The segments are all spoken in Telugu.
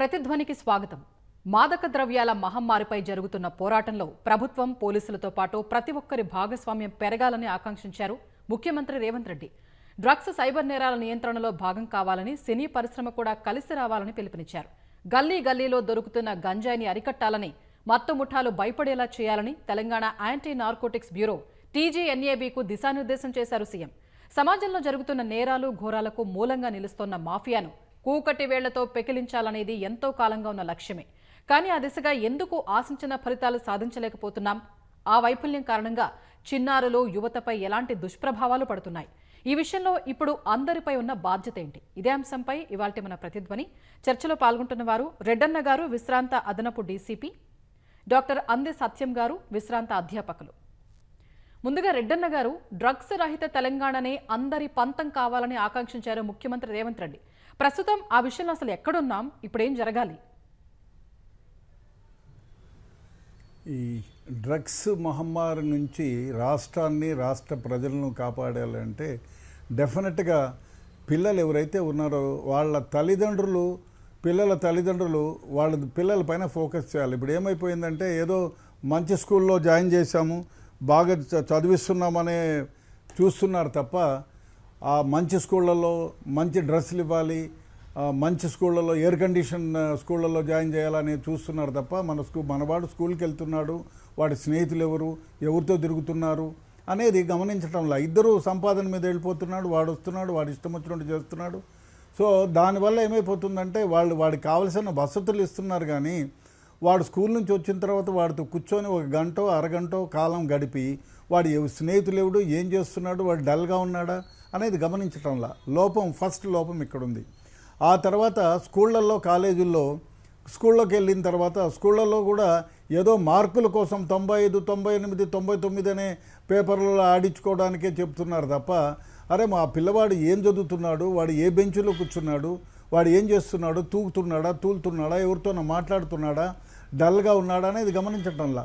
ప్రతిధ్వనికి స్వాగతం. మాదక ద్రవ్యాల మహమ్మారిపై జరుగుతున్న పోరాటంలో ప్రభుత్వం పోలీసులతో పాటు ప్రతి ఒక్కరి భాగస్వామ్యం పెరగాలని ఆకాంక్షించారు ముఖ్యమంత్రి రేవంత్ రెడ్డి. డ్రగ్స్ సైబర్ నేరాల నియంత్రణలో భాగం కావాలని సినీ పరిశ్రమ కూడా కలిసి రావాలని పిలుపునిచ్చారు. గల్లీ గల్లీలో దొరుకుతున్న గంజాయిని అరికట్టాలని మత్తు ముఠాలు భయపడేలా చేయాలని తెలంగాణ యాంటీ నార్కోటిక్స్ బ్యూరో టీజీఎన్ఏబీకు దిశానిర్దేశం చేశారు సీఎం. సమాజంలో జరుగుతున్న నేరాలు ఘోరాలకు మూలంగా నిలుస్తోన్న మాఫియాను కూకటి వేళ్ళతో పెకిలించాలనేది ఎంతో కాలంగా ఉన్న లక్ష్యమే. కానీ ఆ దిశగా ఎందుకు ఆశించిన ఫలితాలు సాధించలేకపోతున్నాం? ఆ వైఫల్యం కారణంగా చిన్నారులు యువతపై ఎలాంటి దుష్ప్రభావాలు పడుతున్నాయి? ఈ విషయంలో ఇప్పుడు అందరిపై ఉన్న బాధ్యత ఏంటి? ఇదే అంశంపై ఇవాళ మన ప్రతిధ్వని. చర్చలో పాల్గొంటున్న వారు రెడ్డన్న గారు విశ్రాంత అదనపు డీసీపీ. డాక్టర్ అందె సత్యం గారు విశ్రాంత అధ్యాపకులు. ముందుగా రెడ్డన్న గారు డ్రగ్స్ రహిత తెలంగాణనే అందరి పంతం కావాలని ఆకాంక్షించారు ముఖ్యమంత్రి రేవంత్ రెడ్డి. ప్రస్తుతం ఆ విషయంలో అసలు ఎక్కడున్నాం? ఇప్పుడేం జరగాలి? ఈ డ్రగ్స్ మహమ్మారి నుంచి రాష్ట్రాన్ని రాష్ట్ర ప్రజలను కాపాడాలంటే డెఫినెట్గా పిల్లలు ఎవరైతే ఉన్నారో వాళ్ళ తల్లిదండ్రులు పిల్లల తల్లిదండ్రులు వాళ్ళ పిల్లల పైన ఫోకస్ చేయాలి. ఇప్పుడు ఏమైపోయిందంటే ఏదో మంచి స్కూల్లో జాయిన్ చేశాము బాగా చ- చదివిస్తున్నామనే చూస్తున్నారు తప్ప మంచి స్కూళ్ళల్లో మంచి డ్రెస్సులు ఇవ్వాలి. మంచి స్కూళ్ళల్లో ఎయిర్ కండిషన్ స్కూళ్ళలో స్కూళ్ళల్లో జాయిన్ చేయాలని చూస్తున్నారు తప్ప మన స్కూ మనవాడు స్కూల్కి వెళ్తున్నాడు వాడి స్నేహితులు ఎవరు ఎవరితో తిరుగుతున్నారు అనేది గమనించటంలా ఇద్దరు సంపాదన మీద వెళ్ళిపోతున్నాడు వాడు వస్తున్నాడు వాడు ఇష్టం వచ్చినట్టు చేస్తున్నాడు. సో దానివల్ల ఏమైపోతుందంటే వాళ్ళు వాడికి కావలసిన వసతులు ఇస్తున్నారు కానీ వాడు స్కూల్ నుంచి వచ్చిన తర్వాత వాడితో కూర్చొని ఒక గంటో అరగంటో కాలం గడిపి వాడు స్నేహితులు ఎవడు ఏం చేస్తున్నాడు వాడు డల్గా ఉన్నాడా అనేది గమనించటంలా. లోపం ఫస్ట్ లోపం ఇక్కడ ఉంది ఆ తర్వాత స్కూళ్ళల్లో కాలేజీల్లో స్కూళ్ళకి వెళ్ళిన తర్వాత స్కూళ్ళల్లో కూడా ఏదో మార్కుల కోసం తొంభై ఐదు తొంభై ఎనిమిది తొంభై తొమ్మిది అనే పేపర్లలో ఆడించుకోవడానికే చెప్తున్నారు తప్ప అరే మా పిల్లవాడు ఏం చదువుతున్నాడు వాడు ఏ బెంచ్లో కూర్చున్నాడు వాడు ఏం చేస్తున్నాడు తూగుతున్నాడా తూలుతున్నాడా ఎవరితోనో మాట్లాడుతున్నాడా డల్గా ఉన్నాడా అనేది గమనించటంలా.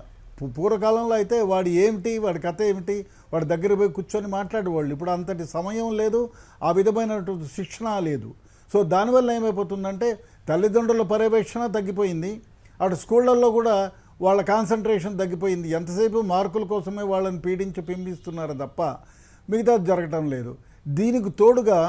పూర్వకాలంలో అయితే వాడు ఏమిటి వాడి కథ ఏమిటి వాడి దగ్గర పోయి కూర్చొని మాట్లాడేవాళ్ళు. ఇప్పుడు అంతటి సమయం లేదు ఆ విధమైనటువంటి శిక్షణ లేదు. సో దానివల్ల ఏమైపోతుందంటే తల్లిదండ్రుల పర్యవేక్షణ తగ్గిపోయింది. అటు స్కూళ్ళల్లో కూడా వాళ్ళ కాన్సన్ట్రేషన్ తగ్గిపోయింది. ఎంతసేపు మార్కుల కోసమే వాళ్ళని పీడించి పిండిస్తున్నారు తప్ప మిగతా జరగటం లేదు. దీనికి తోడుగా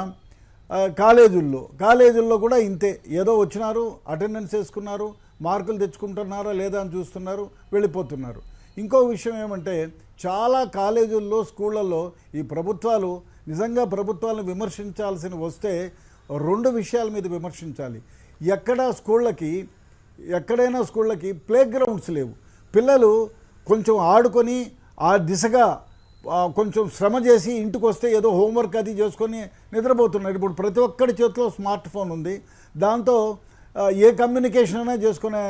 కాలేజీల్లో. కాలేజీల్లో కూడా ఇంతే. ఏదో వచ్చినారు అటెండెన్స్ వేసుకున్నారు మార్కులు తెచ్చుకుంటున్నారా లేదా అని చూస్తున్నారు వెళ్ళిపోతున్నారు. ఇంకో విషయం ఏమంటే చాలా కాలేజీల్లో స్కూళ్ళల్లో ఈ ప్రభుత్వాలు నిజంగా ప్రభుత్వాలను విమర్శించాల్సిన వస్తే రెండు విషయాల మీద విమర్శించాలి. ఎక్కడ స్కూళ్ళకి ఎక్కడైనా స్కూళ్ళకి ప్లే గ్రౌండ్స్ లేవు. పిల్లలు కొంచెం ఆడుకొని ఆ దిశగా కొంచెం శ్రమ చేసి ఇంటికి వస్తే ఏదో హోంవర్క్ అది చేసుకొని నిద్రపోతున్నారు. ఇప్పుడు ప్రతి ఒక్కరి చేతిలో స్మార్ట్ ఫోన్ ఉంది. దాంతో ఏ కమ్యూనికేషన్ అయినా చేసుకునే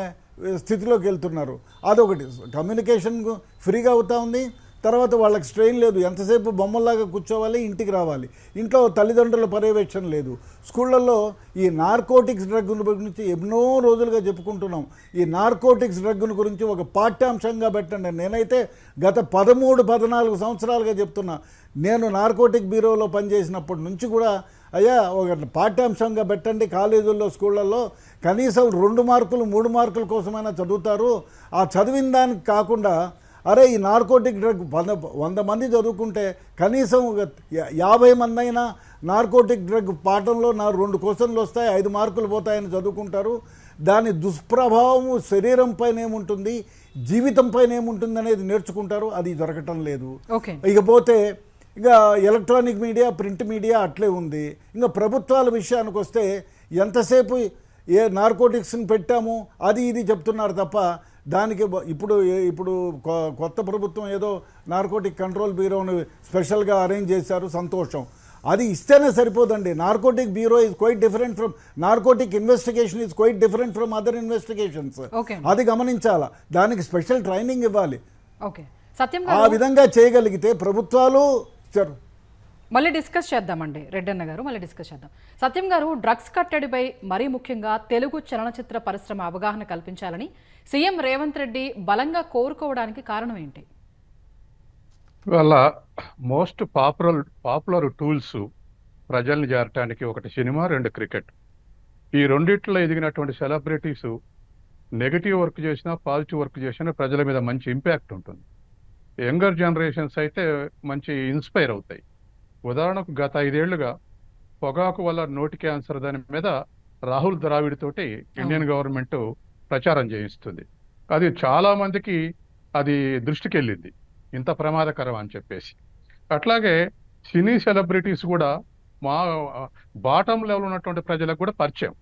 స్థితిలోకి వెళ్తున్నారు. అదొకటి. కమ్యూనికేషన్ ఫ్రీగా అవుతూ ఉంది. తర్వాత వాళ్ళకి స్ట్రెయిన్ లేదు. ఎంతసేపు బొమ్మల్లాగా కూర్చోవాలి ఇంటికి రావాలి. ఇంట్లో తల్లిదండ్రుల పర్యవేక్షణ లేదు. స్కూళ్ళల్లో ఈ నార్కోటిక్స్ డ్రగ్ గురించి ఎన్నో రోజులుగా చెప్పుకుంటున్నాం. ఈ నార్కోటిక్స్ డ్రగ్ను గురించి ఒక పాఠ్యాంశంగా పెట్టండి. నేనైతే గత పదమూడు పద్నాలుగు సంవత్సరాలుగా చెప్తున్నా. నేను నార్కోటిక్ బ్యూరోలో పనిచేసినప్పటి నుంచి కూడా అయ్యా ఒక పాఠ్యాంశంగా పెట్టండి. కాలేజీల్లో స్కూళ్ళల్లో కనీసం రెండు మార్కులు మూడు మార్కుల కోసమైనా చదువుతారు. ఆ చదివిన దానికి కాకుండా అరే ఈ నార్కోటిక్ డ్రగ్ వంద వంద మంది చదువుకుంటే కనీసం యాభై మంది అయినా నార్కోటిక్ డ్రగ్ పాఠంలో నా రెండు క్వశ్చన్లు వస్తాయి ఐదు మార్కులు పోతాయని చదువుకుంటారు. దాని దుష్ప్రభావము శరీరం పైన ఏముంటుంది? జీవితం పైన ఏముంటుంది అనేది నేర్చుకుంటారు. అది దొరకటం లేదు. ఇకపోతే ఇంకా ఎలక్ట్రానిక్ మీడియా ప్రింట్ మీడియా అట్లే ఉంది. ఇంకా ప్రభుత్వాల విషయానికి వస్తే ఎంతసేపు ఏ నార్కోటిక్స్ని పెట్టాము? అది ఇది చెప్తున్నారు తప్ప దానికి ఇప్పుడు ఇప్పుడు కొత్త ప్రభుత్వం ఏదో నార్కోటిక్ కంట్రోల్ బ్యూరోని స్పెషల్గా అరేంజ్ చేశారు సంతోషం. అది ఇస్తేనే సరిపోదండి. Narcotic bureau is quite different from narcotic investigation is quite different from other investigations. అది గమనించాలా? దానికి స్పెషల్ ట్రైనింగ్ ఇవ్వాలి. ఓకే. సత్యం ఆ విధంగా చేయగలిగితే ప్రభుత్వాలు సరే, మళ్ళీ డిస్కస్ చేద్దామండి. రెడ్డన్న గారు మళ్ళీ డిస్కస్ చేద్దాం. సత్యం గారు డ్రగ్స్ కట్టడిపై మరీ ముఖ్యంగా తెలుగు చలనచిత్ర పరిశ్రమ అవగాహన కల్పించాలని సీఎం రేవంత్ రెడ్డి బలంగా కోరుకోవడానికి కారణం ఏంటి? ఇవాళ మోస్ట్ పాపులర్ పాపులర్ టూల్స్ ప్రజల్ని చేరటానికి ఒకటి సినిమా రెండు క్రికెట్. ఈ రెండిట్లో ఎదిగినటువంటి సెలబ్రిటీస్ నెగిటివ్ వర్క్ చేసినా పాజిటివ్ వర్క్ చేసినా ప్రజల మీద మంచి ఇంపాక్ట్ ఉంటుంది. యంగర్ జనరేషన్స్ అయితే మంచి ఇన్స్పైర్ అవుతాయి. ఉదాహరణకు గత ఐదేళ్ళుగా పొగాకు వల్ల నోటి క్యాన్సర్ దాని మీద రాహుల్ ద్రావిడ్ తోటి ఇండియన్ గవర్నమెంట్ ప్రచారం చేయిస్తుంది. అది చాలా మందికి అది దృష్టికి వెళ్ళింది ఇంత ప్రమాదకరం అని చెప్పేసి. అట్లాగే సినీ సెలబ్రిటీస్ కూడా మా బాటం లెవెల్ ఉన్నటువంటి ప్రజలకు కూడా పరిచయం.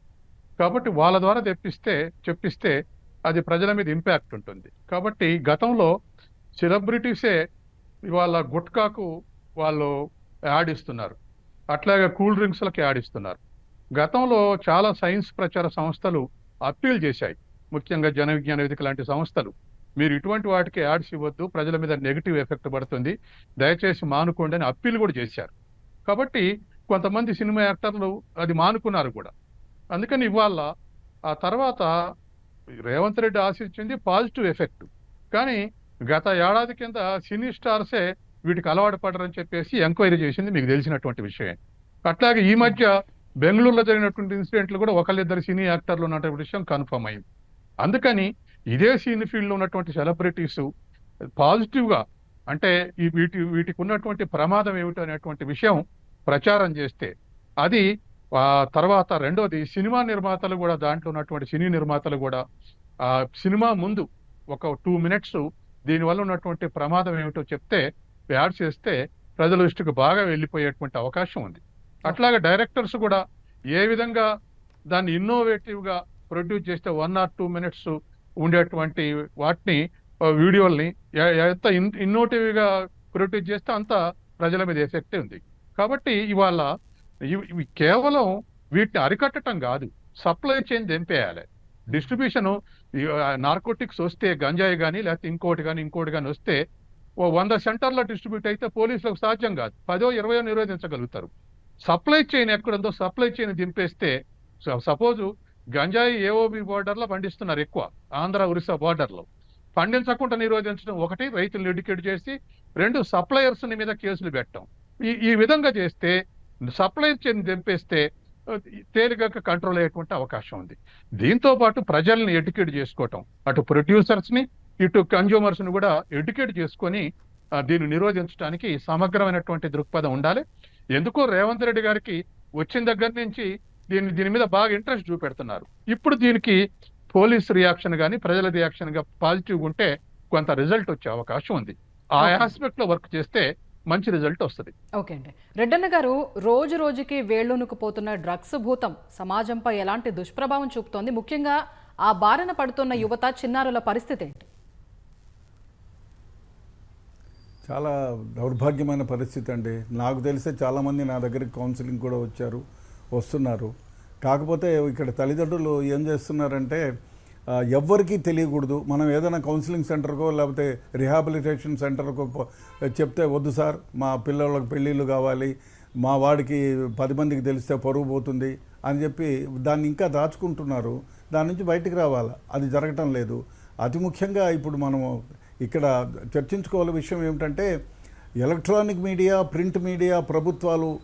కాబట్టి వాళ్ళ ద్వారా తెప్పిస్తే చెప్పిస్తే అది ప్రజల మీద ఇంపాక్ట్ ఉంటుంది. కాబట్టి గతంలో సెలబ్రిటీసే ఇవాళ గుట్కాకు వాళ్ళు యాడ్ ఇస్తున్నారు అట్లాగే కూల్ డ్రింక్స్లకి యాడ్ ఇస్తున్నారు గతంలో చాలా సైన్స్ ప్రచార సంస్థలు అప్పీల్ చేశాయి. ముఖ్యంగా జన విజ్ఞాన వేదిక లాంటి సంస్థలు. మీరు ఇటువంటి వాటికి యాడ్స్ ఇవ్వద్దు ప్రజల మీద నెగిటివ్ ఎఫెక్ట్ పడుతుంది. దయచేసి మానుకోండి అని అప్పీల్ కూడా చేశారు. కాబట్టి కొంతమంది సినిమా యాక్టర్లు అది మానుకున్నారు కూడా. అందుకని ఇవాళ ఆ తర్వాత రేవంత్ రెడ్డి ఆశించింది పాజిటివ్ ఎఫెక్ట్. కానీ గత ఏడాది కింద సినీ స్టార్సే వీటికి అలవాటు పడరని చెప్పేసి ఎంక్వైరీ చేసింది మీకు తెలిసినటువంటి విషయం అట్లాగే ఈ మధ్య బెంగళూరులో జరిగినటువంటి ఇన్సిడెంట్లు కూడా ఒకళ్ళిద్దరు సినీ యాక్టర్లు ఉన్నటువంటి విషయం కన్ఫర్మ్ అయింది. అందుకని ఇదే సినీ ఫీల్డ్లో ఉన్నటువంటి సెలబ్రిటీస్ పాజిటివ్గా అంటే ఈ వీటి వీటికి ఉన్నటువంటి ప్రమాదం ఏమిటి అనేటువంటి విషయం ప్రచారం చేస్తే అది తర్వాత రెండోది సినిమా నిర్మాతలు కూడా దాంట్లో ఉన్నటువంటి సినీ నిర్మాతలు కూడా ఆ సినిమా ముందు ఒక టూ మినిట్స్ దీనివల్ల ఉన్నటువంటి ప్రమాదం ఏమిటో చెప్తే యాడ్ చేస్తే ప్రజల దృష్టికి బాగా వెళ్ళిపోయేటువంటి అవకాశం ఉంది. అట్లాగే డైరెక్టర్స్ కూడా ఏ విధంగా దాన్ని ఇన్నోవేటివ్గా ప్రొడ్యూస్ చేస్తే వన్ ఆర్ టూ మినిట్స్ ఉండేటువంటి వాటిని వీడియోల్ని ఎంత ఇన్నోటివ్గా ప్రొడ్యూస్ చేస్తే అంత ప్రజల మీద ఎఫెక్ట్ ఉంది. కాబట్టి ఇవాళ ఇవి ఇవి కేవలం వీటిని అరికట్టడం కాదు సప్లై చైన్ దింపేయాలి. డిస్ట్రిబ్యూషన్ నార్కోటిక్స్ వస్తే గంజాయి కానీ లేకపోతే ఇంకోటి కానీ ఇంకోటి కానీ వస్తే ఓ వంద సెంటర్లో డిస్ట్రిబ్యూట్ అయితే పోలీసులకు సాధ్యం కాదు. పదో ఇరవయో నిరోధించగలుగుతారు సప్లై చైన్ ఎక్కడుందో సప్లై చైన్ దింపేస్తే సపోజు గంజాయి ఏఓబి బోర్డర్లో పండిస్తున్నారు ఎక్కువ ఆంధ్ర ఒరిస్సా బోర్డర్లో. పండించకుండా నిరోధించడం ఒకటి రైతులను ఎడ్యుకేట్ చేసి రెండు సప్లయర్స్ మీద కేసులు పెట్టడం. ఈ ఈ విధంగా చేస్తే సప్లై చైన్ దింపేస్తే ఆ, తేలికగా కంట్రోల్ అయ్యేటువంటి అవకాశం ఉంది. దీంతో పాటు ప్రజల్ని ఎడ్యుకేట్ చేసుకోవటం అటు ప్రొడ్యూసర్స్ని ఇటు కన్జ్యూమర్స్ని కూడా ఎడ్యుకేట్ చేసుకొని దీన్ని నిరోధించడానికి సమగ్రమైనటువంటి దృక్పథం ఉండాలి. ఎందుకో రేవంత్ రెడ్డి గారికి వచ్చిన దగ్గర నుంచి దీని దీని మీద బాగా ఇంట్రెస్ట్ చూపెడుతున్నారు. ఇప్పుడు దీనికి పోలీస్ రియాక్షన్ కానీ ప్రజల రియాక్షన్గా పాజిటివ్ ఉంటే కొంత రిజల్ట్ వచ్చే అవకాశం ఉంది. ఆ. ఆస్పెక్ట్లో వర్క్ చేస్తే మంచి రిజల్ట్ వస్తుంది. ఓకే అండి. రెడ్డన్న గారు రోజు రోజుకి వేళ్ళునుకుపోతున్న డ్రగ్స్ భూతం సమాజంపై ఎలాంటి దుష్ప్రభావం చూపుతోంది? ముఖ్యంగా ఆ బారిన పడుతున్న యువత చిన్నారుల పరిస్థితి ఏంటి? చాలా దౌర్భాగ్యమైన పరిస్థితి అండి. నాకు తెలిసే చాలామంది నా దగ్గరికి కౌన్సిలింగ్ కూడా వచ్చారు వస్తున్నారు. కాకపోతే ఇక్కడ తల్లిదండ్రులు ఏం చేస్తున్నారంటే ఎవ్వరికీ తెలియకూడదు. మనం ఏదైనా కౌన్సిలింగ్ సెంటర్కో లేకపోతే రిహాబిలిటేషన్ సెంటర్కో చెప్తే వద్దు సార్ మా పిల్లలకు పెళ్ళిళ్ళు కావాలి మా వాడికి పది మందికి తెలిస్తే పరువు పోతుంది అని చెప్పి దాన్ని ఇంకా దాచుకుంటున్నారు. దాని నుంచి బయటికి రావాలి? అది జరగటం లేదు. అతి ముఖ్యంగా ఇప్పుడు మనము ఇక్కడ చర్చించుకోవాలి విషయం ఏమిటంటే ఎలక్ట్రానిక్ మీడియా ప్రింట్ మీడియా ప్రభుత్వాలు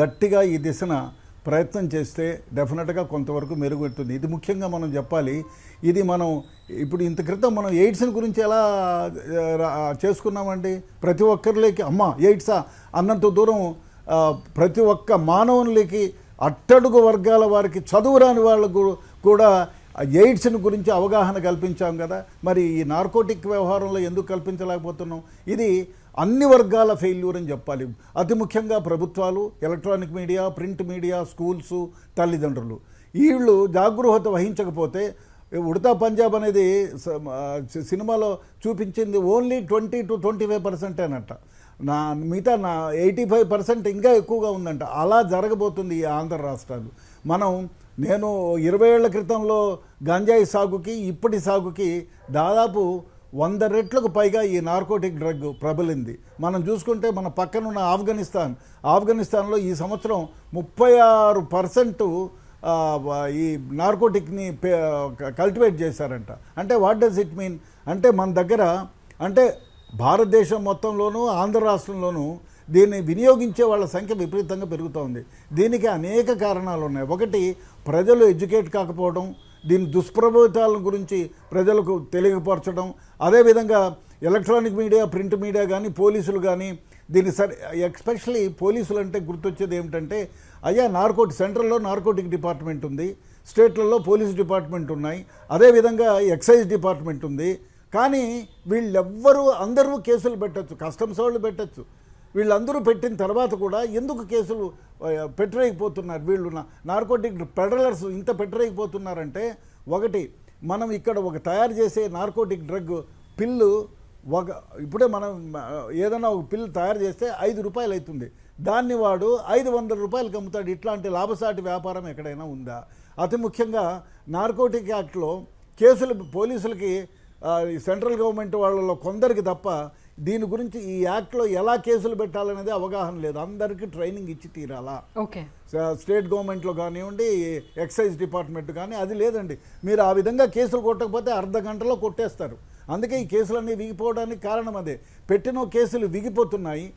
గట్టిగా ఈ దిశన ప్రయత్నం చేస్తే డెఫినెట్గా కొంతవరకు మెరుగుపెడుతుంది. ఇది ముఖ్యంగా మనం చెప్పాలి. ఇది మనం ఇప్పుడు ఇంత క్రితం మనం ఎయిడ్స్ని గురించి ఎలా రా- చేసుకున్నామండి? ప్రతి ఒక్కరిలోకి అమ్మ ఎయిడ్సా? అన్నంత దూరం ప్రతి ఒక్క మానవునికి అట్టడుగు వర్గాల వారికి చదువురాని వాళ్ళకు కూడా ఎయిడ్స్ని గురించి అవగాహన కల్పించాం కదా. మరి ఈ నార్కోటిక్ వ్యవహారంలో ఎందుకు కల్పించలేకపోతున్నాం? ఇది అన్ని వర్గాల ఫెయిల్యూర్ అని చెప్పాలి. అతి ముఖ్యంగా ప్రభుత్వాలు electronic media print media schools తల్లిదండ్రులు. వీళ్ళు జాగృహత వహించకపోతే ఉడతా పంజాబ్ అనేది స- సినిమాలో చూపించింది only twenty two twenty five percent అనట నా మిగతా నా ఎయిటీ ఫైవ్ పర్సెంట్ ఇంకా ఎక్కువగా ఉందంట. అలా జరగబోతుంది ఈ ఆంధ్ర రాష్ట్రాలు. మనం నేను ఇరవై ఏళ్ళ క్రితంలో గంజాయి సాగుకి ఇప్పటి సాగుకి దాదాపు వంద రెట్లకు పైగా ఈ నార్కోటిక్ డ్రగ్ ప్రబలింది. మనం చూసుకుంటే మన పక్కనున్న ఆఫ్ఘనిస్తాన్ ఆఫ్ఘనిస్తాన్లో ఈ సంవత్సరం ముప్పై ఆరు పర్సెంట్ ఈ నార్కోటిక్ని కల్టివేట్ చేశారంట. అంటే వాట్ డస్ ఇట్ మీన్? అంటే మన దగ్గర అంటే భారతదేశం మొత్తంలోనూ ఆంధ్ర రాష్ట్రంలోనూ దీన్ని వినియోగించే వాళ్ళ సంఖ్య విపరీతంగా పెరుగుతోంది. దీనికి అనేక కారణాలు ఉన్నాయి. ఒకటి ప్రజలు ఎడ్యుకేట్ కాకపోవడం దీని దుష్ప్రభావితాల గురించి ప్రజలకు తెలియపరచడం. అదేవిధంగా ఎలక్ట్రానిక్ మీడియా ప్రింట్ మీడియా కానీ పోలీసులు కానీ దీన్ని సరి ఎస్పెషలీ పోలీసులు అంటే గుర్తొచ్చేది ఏమిటంటే అయ్యా నార్కోటి సెంట్రల్లో నార్కోటిక్ డిపార్ట్మెంట్ ఉంది స్టేట్లలో పోలీస్ డిపార్ట్మెంట్ ఉన్నాయి అదేవిధంగా ఎక్సైజ్ డిపార్ట్మెంట్ ఉంది. కానీ వీళ్ళెవ్వరూ అందరూ కేసులు పెట్టచ్చు కస్టమ్స్ వాళ్ళు పెట్టచ్చు. వీళ్ళందరూ పెట్టిన తర్వాత కూడా ఎందుకు కేసులు పెట్టరేకపోతున్నారు వీళ్ళు నార్కోటిక్ పెడలర్స్ ఇంత పెట్టరేకపోతున్నారంటే ఒకటి మనం ఇక్కడ ఒక తయారు చేసే నార్కోటిక్ డ్రగ్ పిల్లు ఒక ఇప్పుడే మనం ఏదైనా ఒక పిల్లు తయారు చేస్తే ఐదు రూపాయలు అవుతుంది దాన్ని వాడు ఐదు వందల రూపాయలకి అమ్ముతాడు. ఇట్లాంటి లాభసాటి వ్యాపారం ఎక్కడైనా ఉందా? అతి ముఖ్యంగా నార్కోటిక్ యాక్ట్లో కేసులు పోలీసులకి సెంట్రల్ గవర్నమెంట్ వాళ్ళలో కొందరికి తప్ప దీని గురించి ఈ యాక్ట్లో ఎలా కేసులు పెట్టాలనేది అవగాహన లేదు. అందరికీ ట్రైనింగ్ ఇచ్చి తీరాలా? ఓకే. స్టేట్ గవర్నమెంట్లో కానివ్వండి ఎక్సైజ్ డిపార్ట్మెంట్ కానీ అది లేదండి. మీరు ఆ విధంగా కేసులు కొట్టకపోతే అర్ధ గంటలో కొట్టేస్తారు. అందుకే ఈ కేసులన్నీ విగిపోవడానికి కారణం అదే. పెట్టిన కేసులు విగిపోతున్నాయి.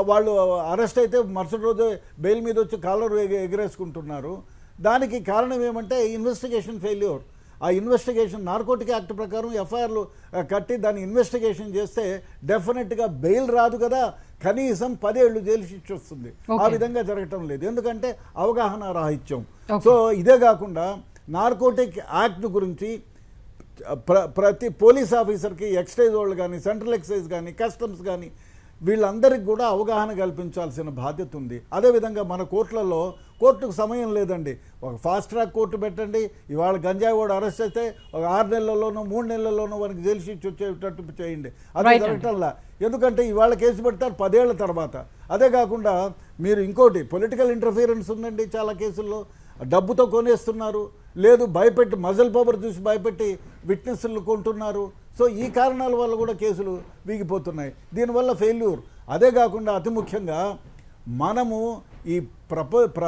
వాళ్ళు అరెస్ట్ అయితే మరుసటి రోజు బెయిల్ మీద వచ్చి కాలర్ ఎగ- ఎగరేసుకుంటున్నారు. దానికి కారణం ఏమంటే ఇన్వెస్టిగేషన్ ఫెయిల్యూర్. ఆ ఇన్వెస్టిగేషన్ నార్కోటిక్ యాక్ట్ ప్రకారం ఎఫ్ఐఆర్లు కట్టి దాన్ని ఇన్వెస్టిగేషన్ చేస్తే డెఫినెట్గా బెయిల్ రాదు కదా కనీసం పదేళ్ళు జైలు శిక్ష వస్తుంది ఆ. విధంగా జరగటం లేదు ఎందుకంటే అవగాహన రాహిత్యం. సో ఇదే కాకుండా నార్కోటిక్ యాక్ట్ గురించి ప్ర ప్రతి పోలీస్ ఆఫీసర్కి ఎక్సైజ్ వాళ్ళు కానీ సెంట్రల్ ఎక్సైజ్ కానీ కస్టమ్స్ కానీ వీళ్ళందరికీ కూడా అవగాహన కల్పించాల్సిన బాధ్యత ఉంది అదేవిధంగా మన కోర్టులలో కోర్టుకు సమయం లేదండి. ఒక ఫాస్ట్ ట్రాక్ కోర్టు పెట్టండి. ఇవాళ గంజాయి వాడు అరెస్ట్ అయితే ఒక ఆరు నెలల్లోనూ మూడు నెలల్లోనూ వానికి జైలు శిక్ష వచ్చేటట్టు చేయండి. అది. జరగటంలా ఎందుకంటే ఇవాళ కేసు పెడతారు పదేళ్ళ తర్వాత. అదే కాకుండా మీరు ఇంకోటి పొలిటికల్ ఇంటర్ఫీరెన్స్ ఉందండి చాలా కేసుల్లో. డబ్బుతో కొనేస్తున్నారు. లేదు భయపెట్టి మజల్ పవర్ చూసి భయపెట్టి విట్నెస్లు కొంటున్నారు. సో ఈ కారణాల వల్ల కూడా కేసులు వీగిపోతున్నాయి. దీనివల్ల ఫెయిల్యూర్. అదే కాకుండా అతి ముఖ్యంగా మనము ఈ ప్రప ప్ర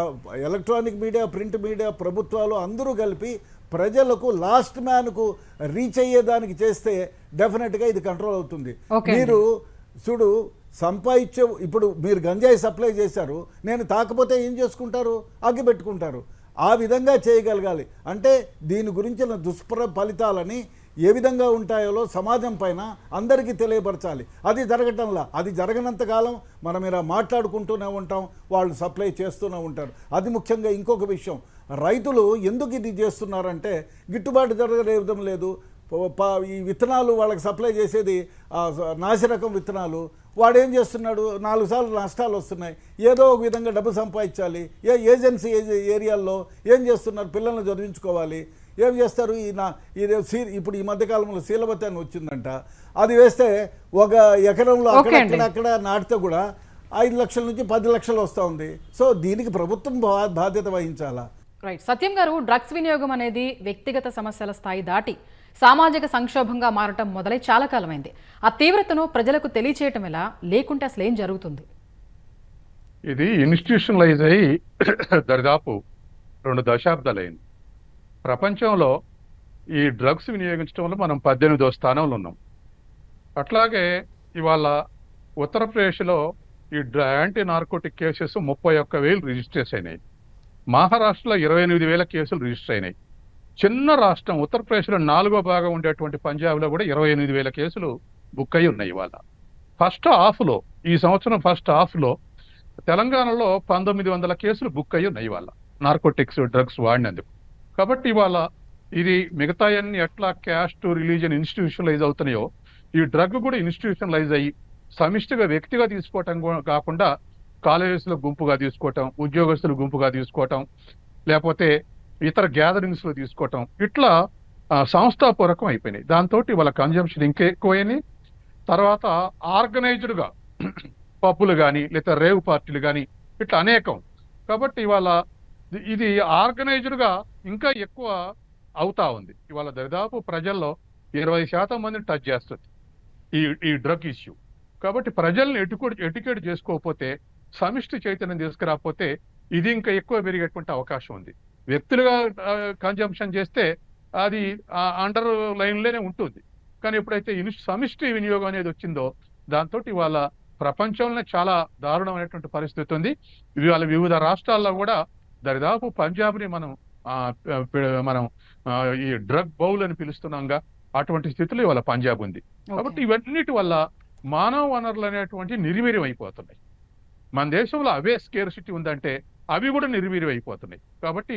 ఎలక్ట్రానిక్ మీడియా ప్రింట్ మీడియా ప్రభుత్వాలు అందరూ కలిపి ప్రజలకు లాస్ట్ మ్యాన్కు రీచ్ అయ్యేదానికి చేస్తే డెఫినెట్గా ఇది కంట్రోల్ అవుతుంది. మీరు చూడు సంపాదించే ఇప్పుడు మీరు గంజాయి సప్లై చేశారు నేను తాకపోతే ఏం చేసుకుంటారు? అగ్గి పెట్టుకుంటారు. ఆ విధంగా చేయగలగాలి. అంటే దీని గురించిన దుష్ప్ర ఫలితాలని ఏ విధంగా ఉంటాయో సమాజం పైన అందరికీ తెలియపరచాలి. అది జరగటంలా. అది జరగనంత కాలం మనం ఇలా మాట్లాడుకుంటూనే ఉంటాం వాళ్ళు సప్లై చేస్తూనే ఉంటారు. అది ముఖ్యంగా ఇంకొక విషయం. రైతులు ఎందుకు ఇది చేస్తున్నారంటే గిట్టుబాటు జరగడం లేదు ఈ విత్తనాలు వాళ్ళకి సప్లై చేసేది నాశరకం నాసిరకం విత్తనాలు. వాడేం చేస్తున్నాడు? నాలుగు సార్లు నష్టాలు వస్తున్నాయి. ఏదో ఒక విధంగా డబ్బు సంపాదించాలి. ఏ ఏజెన్సీ ఏజె- ఏరియాల్లో ఏం చేస్తున్నారు? పిల్లల్ని చదివించుకోవాలి. ఏం చేస్తారు? ఈ నా ఇది సీ ఇప్పుడు ఈ మధ్యకాలంలో శీలవతి అని వచ్చిందంట. అది వేస్తే ఒక ఎకరంలో. అక్కడ అక్కడ నాటితే కూడా ఐదు లక్షల నుంచి పది లక్షలు వస్తూ ఉంది. సో దీనికి ప్రభుత్వం బా- బాధ్యత వహించాలా? రైట్. సత్యం గారు డ్రగ్స్ వినియోగం అనేది వ్యక్తిగత సమస్యల స్థాయి దాటి సామాజిక సంక్షోభంగా మారటం మొదలై చాలా కాలమైంది. ఆ తీవ్రతను ప్రజలకు తెలియచేయటం ఎలా? లేకుంటే అసలు ఏం జరుగుతుంది? ఇది ఇన్స్టిట్యూషనలైజ్ అయ్యి దరిదాపు రెండు దశాబ్దాలైంది. ప్రపంచంలో ఈ డ్రగ్స్ వినియోగించడంలో మనం పద్దెనిమిదో స్థానంలో ఉన్నాం. అట్లాగే ఇవాళ ఉత్తరప్రదేశ్లో ఈ డ్ర- యాంటీ నార్కోటిక్ కేసెస్ ముప్పై ఒక్క వేలు రిజిస్టర్స్ అయినాయి. మహారాష్ట్రలో ఇరవై ఎనిమిది వేల కేసులు రిజిస్టర్ అయినాయి. చిన్న రాష్ట్రం ఉత్తరప్రదేశ్లో నాలుగో భాగం ఉండేటువంటి పంజాబ్లో కూడా ఇరవై ఎనిమిది వేల కేసులు బుక్ అయి ఉన్నాయి ఇవాళ. ఫస్ట్ హాఫ్లో ఈ సంవత్సరం ఫస్ట్ హాఫ్లో తెలంగాణలో పంతొమ్మిది వందల కేసులు బుక్ అయి ఉన్నాయి ఇవాళ. నార్కోటిక్స్ డ్రగ్స్ వాడినందుకు. కాబట్టి ఇవాళ ఇది మిగతా అన్ని ఎట్లా క్యాస్ట్ రిలీజన్ ఇన్స్టిట్యూషనలైజ్ అవుతున్నాయో ఈ డ్రగ్ కూడా ఇన్స్టిట్యూషనలైజ్ అయ్యి సమిష్టిగా వ్యక్తిగా తీసుకోవటం కాకుండా కాలేజెస్లో గుంపుగా తీసుకోవటం ఉద్యోగస్తులు గుంపుగా తీసుకోవటం లేకపోతే ఇతర గ్యాదరింగ్స్లో తీసుకోవటం ఇట్లా ఆ, సంస్థాపూర్వకం అయిపోయినాయి. దాంతో వాళ్ళ కన్జంప్షన్ ఇంకా ఎక్కువైనాయి తర్వాత ఆర్గనైజ్డ్గా పప్పులు కానీ లేదా రేవ్ పార్టీలు కానీ ఇట్లా అనేకం. కాబట్టి ఇవాళ ఇది- ఇది ఇంకా ఎక్కువ అవుతా ఉంది. ఇవాళ దరిదాపు ప్రజల్లో ఇరవై శాతం మందిని టచ్ చేస్తుంది. ఈ ఈ డ్రగ్ ఇష్యూ. కాబట్టి ప్రజల్ని ఎటుకు ఎడ్యుకేట్ చేసుకోకపోతే సమిష్టి చైతన్యం తీసుకురాకపోతే ఇది ఇంకా ఎక్కువ పెరిగేటువంటి అవకాశం ఉంది. వ్యక్తులుగా కన్జంప్షన్ చేస్తే అది అండర్ లైన్లోనే ఉంటుంది. కానీ ఎప్పుడైతే ఇన్ సమిష్టి వినియోగం అనేది వచ్చిందో దాంతో ఇవాళ ప్రపంచంలో చాలా దారుణమైనటువంటి పరిస్థితి ఉంది. ఇవాళ వివిధ రాష్ట్రాల్లో కూడా దరిదాపు పంజాబ్ని మనం మనం ఈ డ్రగ్ బౌల్ అని పిలుస్తున్నాంగా అటువంటి స్థితిలో ఇవాళ పంజాబ్ ఉంది. కాబట్టి. ఇవన్నిటి వల్ల మానవ వనరులు అనేటువంటి నిర్వీర్యం అయిపోతున్నాయి మన దేశంలో అవే స్కేర్సిటీ ఉందంటే అవి కూడా నిర్వీర్యం అయిపోతున్నాయి కాబట్టి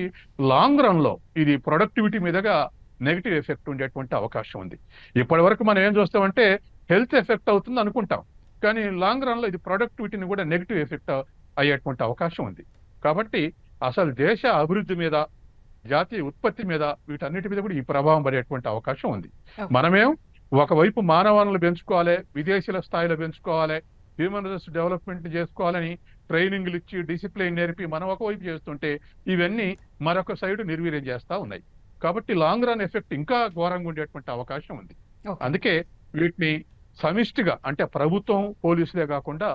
లాంగ్ రన్లో ఇది ప్రొడక్టివిటీ మీదగా నెగిటివ్ ఎఫెక్ట్ ఉండేటువంటి అవకాశం ఉంది. ఇప్పటి వరకు మనం ఏం చూస్తామంటే హెల్త్ ఎఫెక్ట్ అవుతుంది అనుకుంటాం. కానీ లాంగ్ రన్లో ఇది ప్రొడక్టివిటీని కూడా నెగిటివ్ ఎఫెక్ట్ అయ్యేటువంటి అవకాశం ఉంది. కాబట్టి అసలు దేశ అభివృద్ధి మీద జాతీయ ఉత్పత్తి మీద వీటన్నిటి మీద కూడా ఈ ప్రభావం పడేటువంటి అవకాశం ఉంది. మనమేం ఒకవైపు మానవ వనరులు పెంచుకోవాలి విదేశీల స్థాయిలో పెంచుకోవాలి హ్యూమన్ రిసోర్స్ డెవలప్మెంట్ చేసుకోవాలని ట్రైనింగ్లు ఇచ్చి డిసిప్లిన్ నేర్పి మనం ఒకవైపు చేస్తుంటే ఇవన్నీ మరొక సైడ్ నిర్వీర్యం చేస్తా ఉన్నాయి కాబట్టి లాంగ్ రన్ ఎఫెక్ట్ ఇంకా ఘోరంగా ఉండేటువంటి అవకాశం ఉంది. అందుకే వీటిని సమిష్టిగా అంటే ప్రభుత్వం పోలీసులే కాకుండా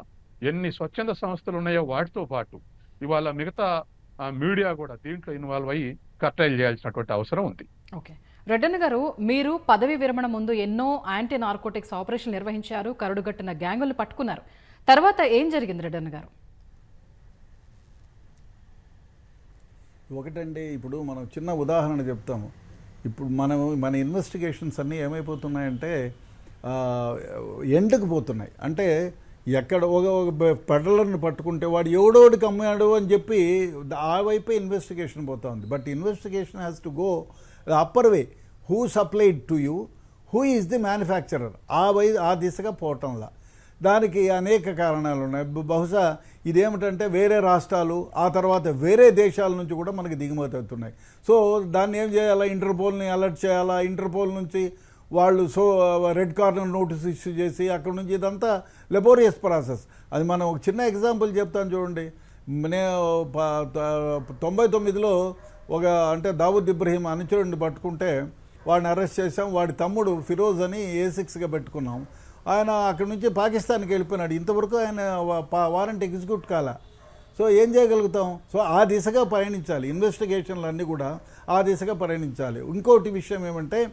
ఎన్ని స్వచ్ఛంద సంస్థలు ఉన్నాయో వాటితో పాటు ఇవాళ మిగతా మీడియా కూడా దీంట్లో ఇన్వాల్వ్ అయ్యి కట్టైలు చేయాల్సినటువంటి అవసరం ఉంది. ఓకే. రెడ్డన్న గారు మీరు పదవి విరమణ ముందు ఎన్నో యాంటీ నార్కోటిక్స్ ఆపరేషన్ నిర్వహించారు కరుడుగట్టిన గ్యాంగులను పట్టుకున్నారు. తర్వాత ఏం జరిగింది రెడ్డన్న గారు? ఒకటండి ఇప్పుడు మనం చిన్న ఉదాహరణ చెప్తాము. ఇప్పుడు మనం మన ఇన్వెస్టిగేషన్స్ అన్నీ ఏమైపోతున్నాయంటే ఆ, ఎండకు పోతున్నాయి. అంటే ఎక్కడ ఒక ఒక పెడలను పట్టుకుంటే వాడు ఎవడోడికి అమ్మాడు అని చెప్పి ఆ వైపే ఇన్వెస్టిగేషన్ పోతా ఉంది but investigation has to go upper way who supplied to you who is the manufacturer ఆ వై ఆ దిశగా పోవటంలా. దానికి అనేక కారణాలు ఉన్నాయి. బహుశా ఇదేమిటంటే వేరే రాష్ట్రాలు ఆ తర్వాత వేరే దేశాల నుంచి కూడా మనకి దిగుమతి అవుతున్నాయి. సో దాన్ని ఏం చేయాలా? ఇంటర్పోల్ని అలర్ట్ చేయాలా? ఇంటర్పోల్ నుంచి వాళ్ళు so red corner notice issue చేసి అక్కడ నుంచి ఇదంతా లెబోరియస్ ప్రాసెస్ అది మనం ఒక చిన్న ఎగ్జాంపుల్ చెప్తాను చూడండి. నేను తొంభై తొమ్మిదిలో ఒక అంటే దావుద్ ఇబ్రహీం అనుచరుడిని పట్టుకుంటే వాడిని అరెస్ట్ చేసాం వాడి తమ్ముడు ఫిరోజ్ అని ఏ సిక్స్గా పెట్టుకున్నాం. ఆయన అక్కడి నుంచి పాకిస్తాన్కి వెళ్ళిపోయినాడు. ఇంతవరకు ఆయన పా- వారెంట్ ఎగ్జిక్యూట్ కాల. సో ఏం చేయగలుగుతాం? సో ఆ దిశగా పయనించాలి. ఇన్వెస్టిగేషన్లు అన్నీ కూడా ఆ దిశగా పయనించాలి. ఇంకోటి విషయం ఏమంటే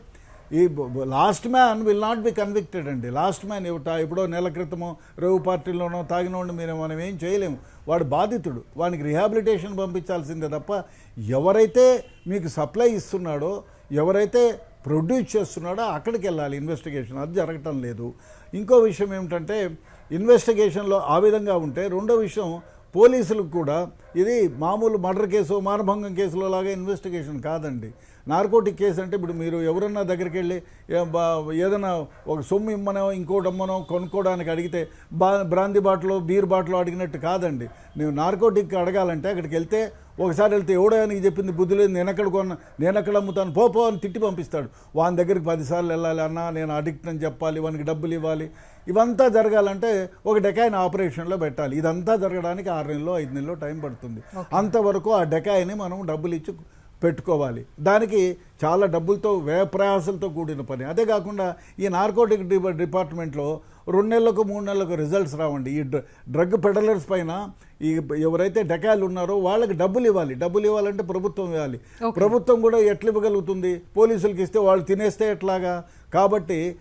ఈ last man will not be convicted అండి. లాస్ట్ మ్యాన్ ఎప్పుడో నెల క్రితమో రేవు పార్టీలోనో తాగినోడిని మీరు మనం ఏం చేయలేము. వాడు బాధితుడు. వానికి రిహాబిలిటేషన్ పంపించాల్సిందే తప్ప ఎవరైతే మీకు సప్లై ఇస్తున్నాడో ఎవరైతే ప్రొడ్యూస్ చేస్తున్నాడో అక్కడికి వెళ్ళాలి ఇన్వెస్టిగేషన్. అది జరగటం లేదు. ఇంకో విషయం ఏమిటంటే ఇన్వెస్టిగేషన్లో ఆ విధంగా ఉంటే రెండో విషయం పోలీసులకు కూడా ఇది మామూలు మర్డర్ కేసు మానభంగం కేసులో లాగా ఇన్వెస్టిగేషన్ కాదండి. నార్కోటిక్ కేసు అంటే ఇప్పుడు మీరు ఎవరన్నా దగ్గరికి వెళ్ళి ఏదైనా ఒక సొమ్ము ఇమ్మనో ఇంకోటి అమ్మనో కొనుక్కోవడానికి అడిగితే బా బ్రాంది బాటిలో బీర్ బాటిలో అడిగినట్టు కాదండి. నువ్వు నార్కోటిక్ అడగాలంటే అక్కడికి వెళ్తే ఒకసారి వెళ్తే ఎవడో చెప్పింది బుద్ధి లేదు నేను ఎక్కడ కొన్న నేను ఎక్కడ అమ్ముతాను పో పో అని తిట్టి పంపిస్తాడు. వాని దగ్గరికి పదిసార్లు వెళ్ళాలి అన్న నేను అడిక్ట్ అని చెప్పాలి వానికి డబ్బులు ఇవ్వాలి. ఇవంతా జరగాలంటే ఒక డెకాయిన్ ఆపరేషన్లో పెట్టాలి. ఇదంతా జరగడానికి ఆరు నెలలో ఐదు నెలలో టైం పడుతుంది. అంతవరకు ఆ డెకాయిని మనం డబ్బులు ఇచ్చి పెట్టుకోవాలి. దానికి చాలా డబ్బులతో వ్యయ ప్రయాసాలతో కూడిన పని. అదే కాకుండా ఈ నార్కోటిక్ డిపా- డిపార్ట్మెంట్లో రెండు నెలలకు మూడు నెలలకు రిజల్ట్స్ రావండి. ఈ డ్ర- డ్రగ్ పెడలర్స్ పైన ఈ ఎవరైతే డెకాయలు ఉన్నారో వాళ్ళకి డబ్బులు ఇవ్వాలి. డబ్బులు ఇవ్వాలంటే ప్రభుత్వం ఇవ్వాలి. ప్రభుత్వం కూడా ఎట్లా ఇవ్వగలుగుతుంది? పోలీసులకి ఇస్తే వాళ్ళు తినేస్తే ఎట్లాగా? కాబట్టి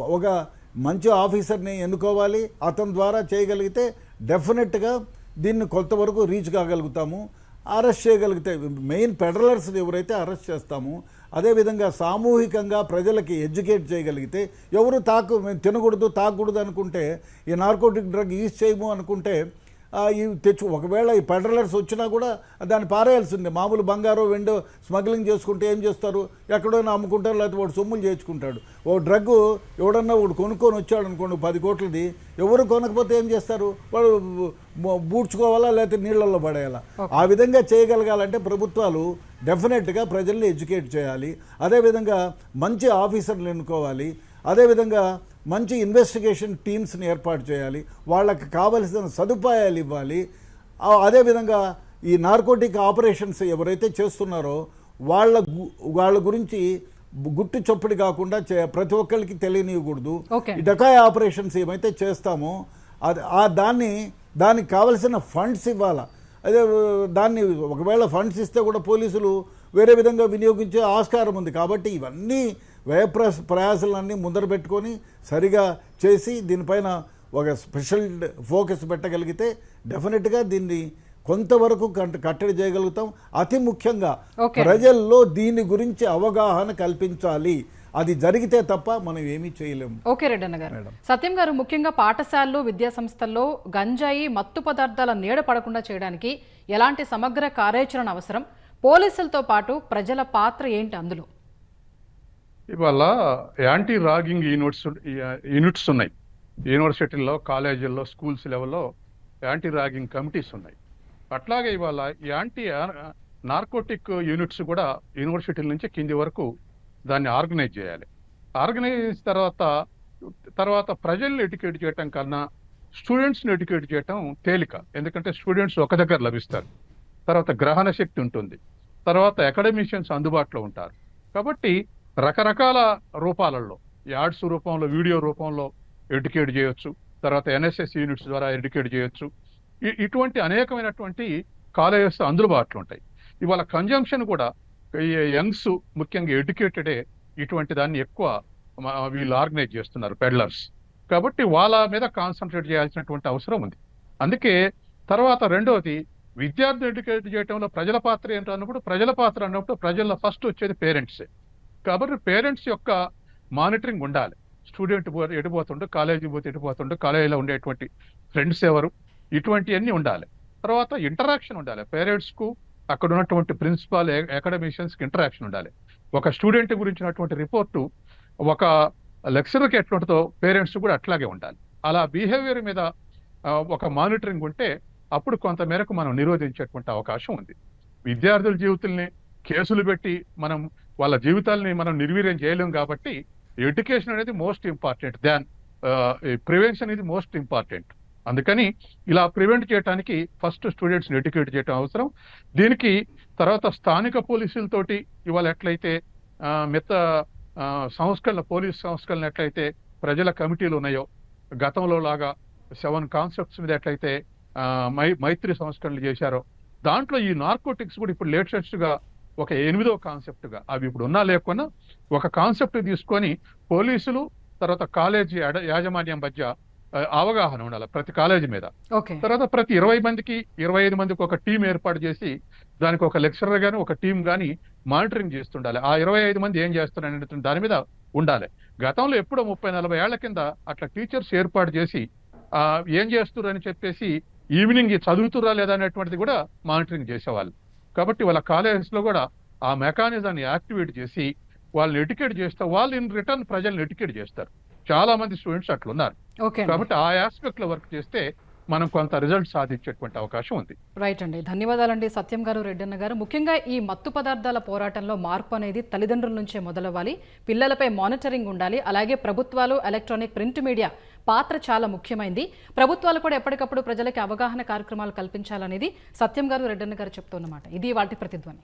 ఒక మంచి ఆఫీసర్ని ఎన్నుకోవాలి. అతని ద్వారా చేయగలిగితే డెఫినెట్గా దీన్ని కొంతవరకు రీచ్ కాగలుగుతాము. అరెస్ట్ చేయగలిగితే మెయిన్ పెడలర్స్ ఎవరైతే అరెస్ట్ చేస్తామో అదేవిధంగా సామూహికంగా ప్రజలకి ఎడ్యుకేట్ చేయగలిగితే ఎవరు తాకు మేము తినకూడదు తాకూడదు అనుకుంటే ఈ నార్కోటిక్ డ్రగ్ యూజ్ చేయము అనుకుంటే ఇవి తెచ్చు ఒకవేళ ఈ పెడ్రలర్స్ వచ్చినా కూడా దాన్ని పారేయాల్సిందే. మామూలు బంగారు వెండో స్మగ్లింగ్ చేసుకుంటే ఏం చేస్తారు? ఎక్కడైనా అమ్ముకుంటారు? లేకపోతే వాడు సొమ్ములు చేర్చుకుంటాడు ఓ డ్రగ్ ఎవడన్నా వాడు కొనుక్కొని వచ్చాడు అనుకోండి పది కోట్లది ఎవరు కొనకపోతే ఏం చేస్తారు? వాడు బూడ్చుకోవాలా? లేకపోతే నీళ్ళల్లో పడేయాలా? ఆ విధంగా చేయగలగాలంటే ప్రభుత్వాలు డెఫినెట్గా ప్రజల్ని ఎడ్యుకేట్ చేయాలి. అదేవిధంగా మంచి ఆఫీసర్లు ఎన్నుకోవాలి. అదేవిధంగా మంచి ఇన్వెస్టిగేషన్ టీమ్స్ని ఏర్పాటు చేయాలి. వాళ్ళకి కావలసిన సదుపాయాలు ఇవ్వాలి. అదేవిధంగా ఈ నార్కోటిక్ ఆపరేషన్స్ ఎవరైతే చేస్తున్నారో వాళ్ళ వాళ్ళ గురించి గుట్టు చప్పుడు కాకుండా చే- ప్రతి ఒక్కరికి. ఈ డకాయ్ ఆపరేషన్స్ ఏమైతే చేస్తామో అది ఆ దాన్ని దానికి కావలసిన ఫండ్స్ ఇవ్వాలా? అదే దాన్ని ఒకవేళ ఫండ్స్ ఇస్తే కూడా పోలీసులు వేరే విధంగా వినియోగించే ఆస్కారం ఉంది. కాబట్టి ఇవన్నీ వ్యయ ప్ర- ప్రయాసాలన్నీ ముందర పెట్టుకొని సరిగా చేసి దీనిపైన ఒక స్పెషల్ ఫోకస్ పెట్టగలిగితే డెఫినెట్గా దీన్ని కొంతవరకు కట్- కట్టడి చేయగలుగుతాం. అతి ముఖ్యంగా. ప్రజల్లో దీని గురించి అవగాహన కల్పించాలి. అది జరిగితే తప్ప మనం ఏమీ చేయలేము ఓకే రెడ్డన్న గారు. సత్యం గారు ముఖ్యంగా పాఠశాలలు విద్యా సంస్థల్లో గంజాయి మత్తు పదార్థాల నీడ పడకుండా చేయడానికి ఎలాంటి సమగ్ర కార్యాచరణ అవసరం? పోలీసులతో పాటు ప్రజల పాత్ర ఏంటి అందులో? ఇవాళ యాంటీ రాగింగ్ యూనిట్స్ యూనిట్స్ ఉన్నాయి. యూనివర్సిటీల్లో కాలేజీల్లో స్కూల్స్ లెవెల్లో యాంటీ రాగింగ్ కమిటీస్ ఉన్నాయి. అట్లాగే ఇవాళ యాంటీ నార్కోటిక్ యూనిట్స్ కూడా యూనివర్సిటీల నుంచి కింది వరకు దాన్ని ఆర్గనైజ్ చేయాలి. ఆర్గనైజ్ తర్వాత తర్వాత ప్రజల్ని ఎడ్యుకేట్ చేయటం కన్నా స్టూడెంట్స్ని ఎడ్యుకేట్ చేయటం తేలిక. ఎందుకంటే స్టూడెంట్స్ ఒక దగ్గర లభిస్తారు. తర్వాత గ్రహణ శక్తి ఉంటుంది. తర్వాత అకాడమిషియన్స్ అందుబాటులో ఉంటారు. కాబట్టి రకరకాల రూపాలలో యాడ్స్ రూపంలో వీడియో రూపంలో ఎడ్యుకేట్ చేయొచ్చు. తర్వాత ఎన్ఎస్ఎస్ యూనిట్స్ ద్వారా ఎడ్యుకేట్ చేయొచ్చు. ఇటువంటి అనేకమైనటువంటి కాలేజెస్ అందుబాటులో ఉంటాయి. ఇవాళ కన్జంప్షన్ కూడా ఈ యంగ్స్ ముఖ్యంగా ఎడ్యుకేటెడే ఇటువంటి దాన్ని ఎక్కువ వీళ్ళు ఆర్గనైజ్ చేస్తున్నారు పెడ్లర్స్. కాబట్టి వాళ్ళ మీద కాన్సన్ట్రేట్ చేయాల్సినటువంటి అవసరం ఉంది. అందుకే తర్వాత రెండవది విద్యార్థులు ఎడ్యుకేట్ చేయడంలో ప్రజల పాత్ర ఏంటో అన్నప్పుడు ప్రజల పాత్ర అన్నప్పుడు ప్రజల్లో ఫస్ట్ వచ్చేది పేరెంట్సే. కాబట్టి పేరెంట్స్ యొక్క మానిటరింగ్ ఉండాలి. స్టూడెంట్ పో- కాలేజీ పోతే ఎటుపోతుండో కాలేజీలో ఉండేటువంటి ఫ్రెండ్స్ ఎవరు ఇటువంటివన్నీ ఉండాలి. తర్వాత ఇంటరాక్షన్ ఉండాలి. పేరెంట్స్కు అక్కడ ఉన్నటువంటి ప్రిన్సిపాల్ అకాడమిషియన్స్కి ఇంటరాక్షన్ ఉండాలి. ఒక స్టూడెంట్ గురించినటువంటి రిపోర్టు ఒక లెక్చరర్కి ఎట్లుంటుందో పేరెంట్స్ కూడా అట్లాగే ఉండాలి. అలా బిహేవియర్ మీద ఒక మానిటరింగ్ ఉంటే అప్పుడు కొంత మేరకు మనం నిరోధించేటువంటి అవకాశం ఉంది. విద్యార్థుల జీవితాల్ని కేసులు పెట్టి మనం వాళ్ళ జీవితాల్ని మనం నిర్వీర్యం చేయలేం కాబట్టి ఎడ్యుకేషన్ అనేది మోస్ట్ ఇంపార్టెంట్ దాన్ ప్రివెన్షన్ ఇది మోస్ట్ ఇంపార్టెంట్. అందుకని ఇలా ప్రివెంట్ చేయడానికి ఫస్ట్ స్టూడెంట్స్ ఎడ్యుకేట్ చేయడం అవసరం. దీనికి తర్వాత స్థానిక పోలీసులతోటి ఇవాళ ఎట్లయితే ఆ, ఆ, సంస్కరణ పోలీస్ సంస్కరణ ఎట్లయితే ప్రజల కమిటీలు ఉన్నాయో గతంలో లాగా సెవెన్ కాన్సెప్ట్స్ మీద ఎట్లయితే మై మైత్రి సంస్కరణలు చేశారో దాంట్లో ఈ నార్కోటిక్స్ కూడా ఇప్పుడు లేటెస్ట్గా ఒక ఎనిమిదో కాన్సెప్ట్గా అవి ఇప్పుడు ఉన్నా లేకున్నా ఒక కాన్సెప్ట్ తీసుకొని పోలీసులు తర్వాత కాలేజీ యాజమాన్యం మధ్య అవగాహన ఉండాలి ప్రతి కాలేజీ మీద. తర్వాత ప్రతి ఇరవై మందికి ఇరవై ఐదు మందికి ఒక టీం ఏర్పాటు చేసి దానికి ఒక లెక్చరర్ గాని ఒక టీం గాని మానిటరింగ్ చేస్తుండాలి. ఆ ఇరవై ఐదు మంది ఏం చేస్తున్నారు దాని మీద ఉండాలి. గతంలో ఎప్పుడో ముప్పై నలభై ఏళ్ళ కింద అట్లా టీచర్స్ ఏర్పాటు చేసి ఆ ఏం చేస్తున్నారు అని చెప్పేసి ఈవినింగ్ చదువుతురా లేదా అనేటువంటిది కూడా మానిటరింగ్ చేసేవాళ్ళు. కాబట్టి వాళ్ళ కాలేజెస్లో కూడా ఆ మెకానిజాన్ని యాక్టివేట్ చేసి వాళ్ళని ఎడ్యుకేట్ చేస్తే వాళ్ళు ఇన్ రిటర్న్ ప్రజల్ని ఎడ్యుకేట్ చేస్తారు. చాలా మంది స్టూడెంట్స్ అట్లున్నారు. అండి కాబట్టి ఆ ఆస్పెక్ట్లో వర్క్ చేస్తే మనం కొంత రిజల్ట్ సాధించేటువంటి అవకాశం ఉంది. రైట్ అండి ధన్యవాదాలండి సత్యం గారు రెడ్డన్న గారు. ముఖ్యంగా ఈ మత్తు పదార్థాల పోరాటంలో మార్పు అనేది తల్లిదండ్రుల నుంచే మొదలవ్వాలి. పిల్లలపై మానిటరింగ్ ఉండాలి. అలాగే ప్రభుత్వాలు ఎలక్ట్రానిక్ ప్రింట్ మీడియా పాత్ర చాలా ముఖ్యమైంది. ప్రభుత్వాలు కూడా ఎప్పటికప్పుడు ప్రజలకి అవగాహన కార్యక్రమాలు కల్పించాలనేది సత్యం గారు రెడ్డన్న గారు చెప్తున్నమాట. ఇది వాటి ప్రతిధ్వని.